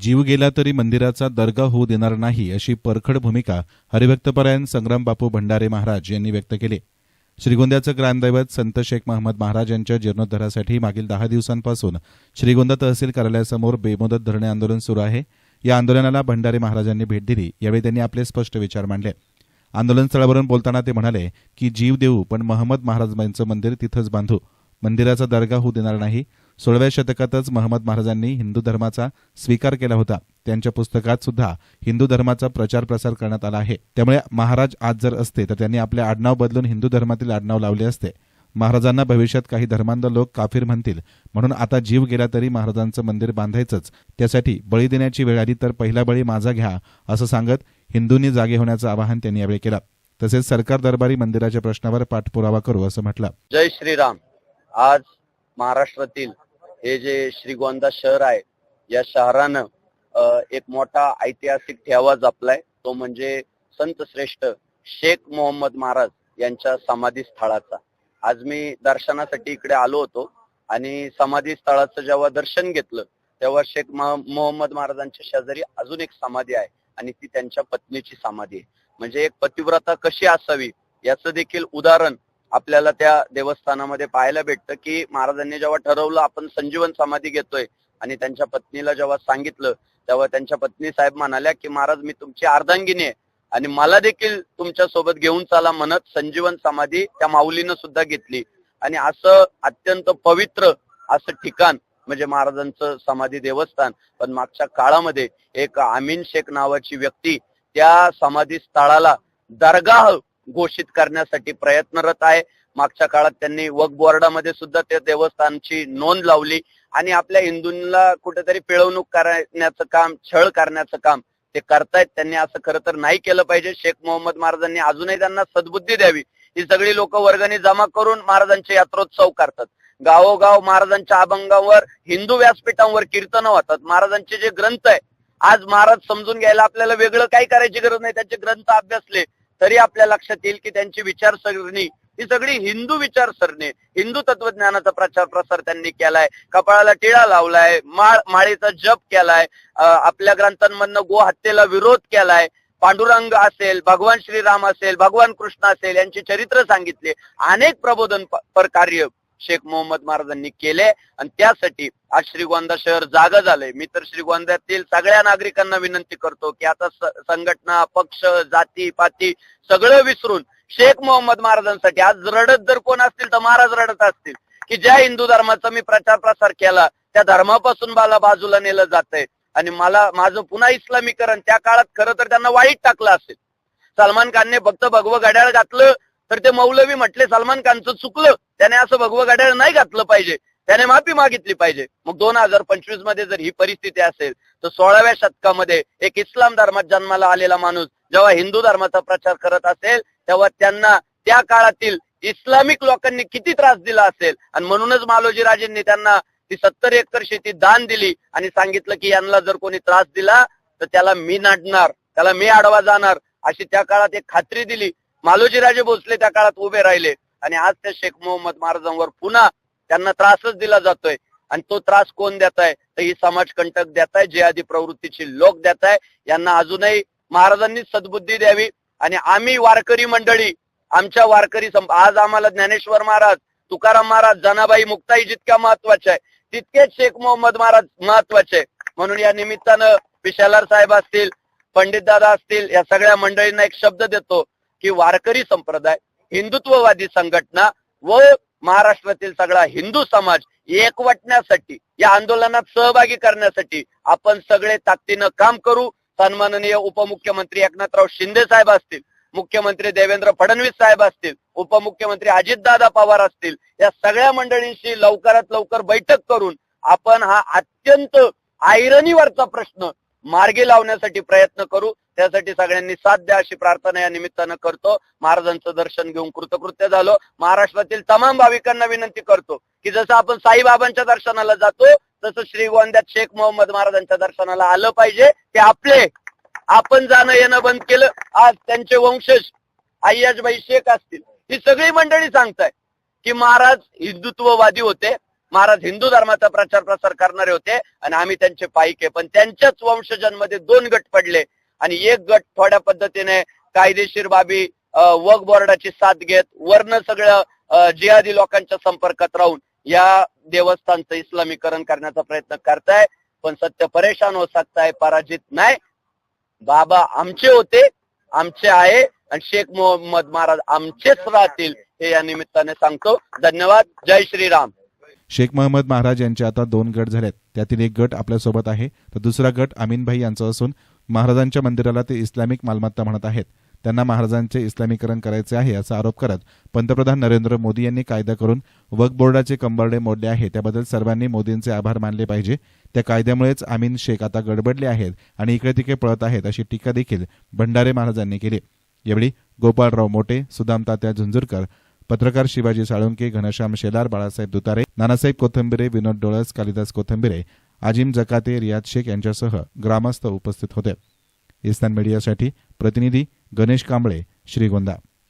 जीव गेला तरी मंदिराचा दर्गा होऊ देणार नाही अशी परखड भूमिका हरिभक्तपरायण संग्राम बापू भंडारे महाराज यांनी व्यक्त केली. श्रीगोंद्याचं ग्रामदैवत संत शेख महम्मद महाराज यांच्या जीर्णोद्धारासाठी मागील दहा दिवसांपासून श्रीगोंदा तहसील कार्यालयासमोर बेमुदत धरणे आंदोलन सुरू आहे. या आंदोलनाला भंडारे महाराजांनी भेट दिली. यावेळी त्यांनी आपले स्पष्ट विचार मांडले. आंदोलनस्थळावरून बोलताना ते म्हणाले की जीव देऊ पण महम्मद महाराज यांचं मंदिर तिथंच बांधू. मंदिराचा दर्गा होऊ देणार नाही. सोळाव्या शतकातच महम्मद महाराजांनी हिंदू धर्माचा स्वीकार केला होता. त्यांच्या पुस्तकात सुद्धा हिंदू धर्माचा प्रचार प्रसार करण्यात आला आहे. त्यामुळे महाराज आज जर असते तर त्यांनी आपले आडनाव बदलून हिंदू धर्मातील आडनाव लावले असते. महाराजांना भविष्यात काही धर्मांध लोक काफीर म्हणतील. म्हणून आता जीव गेला तरी महाराजांचं मंदिर बांधायचंच. त्यासाठी बळी देण्याची वेळ आली तर पहिला बळी माझा घ्या असं सांगत हिंदूंनी जागे होण्याचं आवाहन त्यांनी यावेळी केलं. तसेच सरकार दरबारी मंदिराच्या प्रश्नावर पाठपुरावा करू असं म्हटलं. जय श्रीराम. आज महाराष्ट्रातील हे जे श्रीगोंदा शहर आहे या शहरानं एक मोठा ऐतिहासिक ठेवा जपलाय. तो म्हणजे संत श्रेष्ठ शेख मोहम्मद महाराज यांच्या समाधी स्थळाचा आज मी दर्शनासाठी इकडे आलो होतो आणि समाधी स्थळाचं जेव्हा दर्शन घेतलं तेव्हा शेख मोहम्मद महाराजांच्या शेजारी अजून एक समाधी आहे आणि ती त्यांच्या पत्नीची समाधी आहे. म्हणजे एक पतिव्रता कशी असावी याचं देखील उदाहरण आपल्याला त्या देवस्थानामध्ये पाहायला भेटतं की महाराजांनी जेव्हा ठरवलं आपण संजीवन समाधी घेतोय आणि त्यांच्या पत्नीला जेव्हा सांगितलं तेव्हा त्यांच्या पत्नी साहेब म्हणाल्या की महाराज मी तुमची अर्धांगिनी आहे आणि मला देखील तुमच्यासोबत घेऊन चाला म्हणत संजीवन समाधी त्या माऊलीनं सुद्धा घेतली. आणि असं अत्यंत पवित्र असं ठिकाण म्हणजे महाराजांचं समाधी देवस्थान. पण मागच्या काळामध्ये एक आमीन शेख नावाची व्यक्ती त्या समाधी स्थळाला दरगाह घोषित करण्यासाठी प्रयत्नरत आहे. मागच्या काळात त्यांनी वक बोर्डामध्ये सुद्धा त्या देवस्थानची नोंद लावली. आणि आपल्या हिंदूंना कुठेतरी पिळवणूक करण्याचं काम छळ करण्याचं काम ते करतायत. त्यांनी असं खरं तर नाही केलं पाहिजे. शेख मोहम्मद महाराजांनी अजूनही त्यांना सद्बुद्धी द्यावी. ही सगळी लोक वर्गणी जमा करून महाराजांचे यात्रोत्सव करतात. गावोगाव महाराजांच्या अभंगावर हिंदू व्यासपीठांवर कीर्तन होतात. महाराजांचे जे ग्रंथ आहे आज महाराज समजून घ्यायला आपल्याला वेगळं काही करायची गरज नाही. त्यांचे ग्रंथ अभ्यासले. तरी आपल्या लक्षात येईल की त्यांची विचारसरणी ही सगळी हिंदू विचारसरणी हिंदू तत्वज्ञानाचा प्रचार प्रसार त्यांनी केलाय. कपाळाला टिळा लावलाय माळ माळेचा जप केलाय आपल्या ग्रंथांमधनं गो हत्येला विरोध केलाय. पांडुरंग असेल भगवान श्रीराम असेल भगवान कृष्ण असेल यांचे चरित्र सांगितले. अनेक प्रबोधन पर कार्य शेख मोहम्मद महाराजांनी केले. आणि त्यासाठी आज श्रीगोंदा शहर जागा झालंय. मी तर श्रीगोंद्यातील सगळ्या नागरिकांना विनंती करतो की आता संघटना पक्ष जाती पाती सगळं विसरून शेख मोहम्मद महाराजांसाठी आज रडत जर कोण असतील तर महाराज रडत असतील. की ज्या हिंदू धर्माचा मी प्रचार प्रसार केला त्या धर्मापासून मला बाजूला नेलं जातंय. आणि मला माझं पुन्हा इस्लामीकरण त्या काळात खरं तर त्यांना वाईट टाकलं असेल. सलमान खानने फक्त भगवं घड्याळ घातलं तर ते मौलवी म्हटले सलमान खानचं चुकलं. त्याने असं भगवं घड्याळ नाही घातलं पाहिजे. त्याने माफी मागितली पाहिजे. मग दोन हजार पंचवीसमध्ये जर ही परिस्थिती असेल तर सोळाव्या शतकामध्ये एक इस्लाम धर्मात जन्माला आलेला माणूस जेव्हा हिंदू धर्माचा प्रचार करत असेल तेव्हा त्यांना त्या काळातील इस्लामिक लोकांनी किती त्रास दिला असेल? आणि म्हणूनच मालोजी राजेंनी त्यांना ती सत्तर एकर शेती दान दिली आणि सांगितलं की यांना जर कोणी त्रास दिला तर त्याला मी नाडणार त्याला मी आडवा जाणार अशी त्या काळात एक खात्री दिली. मालोजी राजे भोसले त्या काळात उभे राहिले आणि आज त्या शेख मोहम्मद महाराजांवर पुन्हा त्यांना त्रासच दिला जातोय. आणि तो त्रास कोण देत आहे तर ही समाजकंटक देत आहे जे आधी प्रवृत्तीची लोक देत आहे यांना अजूनही महाराजांनी सद्बुद्धी द्यावी. आणि आम्ही वारकरी मंडळी आमच्या वारकरी संप आज आम्हाला ज्ञानेश्वर महाराज तुकाराम महाराज जनाबाई मुक्ताई जितक्या महत्त्वाच्या आहे तितकेच शेख मोहम्मद महाराज महत्त्वाचे आहे. म्हणून या निमित्तानं विशालार साहेब असतील पंडित दादा असतील या सगळ्या मंडळींना एक शब्द देतो. की वारकरी संप्रदाय हिंदुत्ववादी संघटना व महाराष्ट्रातील सगळा हिंदू समाज एकवटण्यासाठी या आंदोलनात सहभागी करण्यासाठी आपण सगळे ताकदीनं काम करू. सन्माननीय उपमुख्यमंत्री एकनाथराव शिंदे साहेब असतील मुख्यमंत्री देवेंद्र फडणवीस साहेब असतील उपमुख्यमंत्री अजितदादा पवार असतील या सगळ्या मंडळींशी लवकरात लवकर बैठक करून आपण हा अत्यंत आयरनीवरचा प्रश्न मार्गी लावण्यासाठी प्रयत्न करू. त्यासाठी सगळ्यांनी साथ द्या अशी प्रार्थना या निमित्तानं करतो. महाराजांचं दर्शन घेऊन कृतकृत्य झालो. महाराष्ट्रातील तमाम भाविकांना विनंती करतो की जसं आपण साईबाबांच्या दर्शनाला जातो तसं श्रीगोंद्यात शेख मोहम्मद महाराजांच्या दर्शनाला आलं पाहिजे. ते आपले. आपण जाणं येणं बंद केलं. आज त्यांचे वंशज अय्याजबाई शेख असतील. ही सगळी मंडळी सांगताय की महाराज हिंदुत्ववादी होते. महाराज हिंदू धर्माचा प्रचार प्रसार करणारे होते आणि आम्ही त्यांचे पायिके पण त्यांच्याच वंशजांमध्ये दोन गट पडले आणि एक गट थोड्या पद्धतीने कायदेशीर बाबी वक बोर्डाची साथ घेत वर्ण सगळं जिहादी लोकांच्या संपर्कात राहून या देवस्थानचं इस्लामीकरण करण्याचा प्रयत्न करताय. पण सत्य परेशान हो सकताय पराजित नाही. बाबा आमचे होते आमचे आहे आणि शेख मोहम्मद महाराज आमचेच राहतील हे या निमित्ताने सांगतो. धन्यवाद. जय श्रीराम. शेख महम्मद महाराज यांचे आता दोन गट झालेत. त्यातील एक गट आपल्यासोबत आहे. तर दुसरा गट अमीनभाई यांचा असून महाराजांच्या मंदिराला ते इस्लामिक मालमत्ता म्हणत आहेत. त्यांना महाराजांचे इस्लामीकरण करायचे आहे असा आरोप करत पंतप्रधान नरेंद्र मोदी यांनी कायदा करून वक्फ बोर्डाचे कंबरडे मोडले आहे. त्याबद्दल सर्वांनी मोदींचे आभार मानले पाहिजे. त्या कायद्यामुळेच अमीन शेख आता गडबडले आहेत आणि इकडे तिकडे पळत आहेत अशी टीका देखील भंडारे महाराजांनी केली यावेळी गोपाळराव मोटे सुदाम तात्या झुंझुरकर पत्रकार शिवाजी साळुंके घनश्याम शेलार बाळासाहेब दुतारे नानासाहेब कोथंबिरे विनोद डोळस कालिदास कोथंबिरे आजिम जकाते रियाद शेख यांच्यासह ग्रामस्थ उपस्थित होते. इस्तान मीडियासाठी प्रतिनिधी गणेश कांबळे श्रीगोंदा.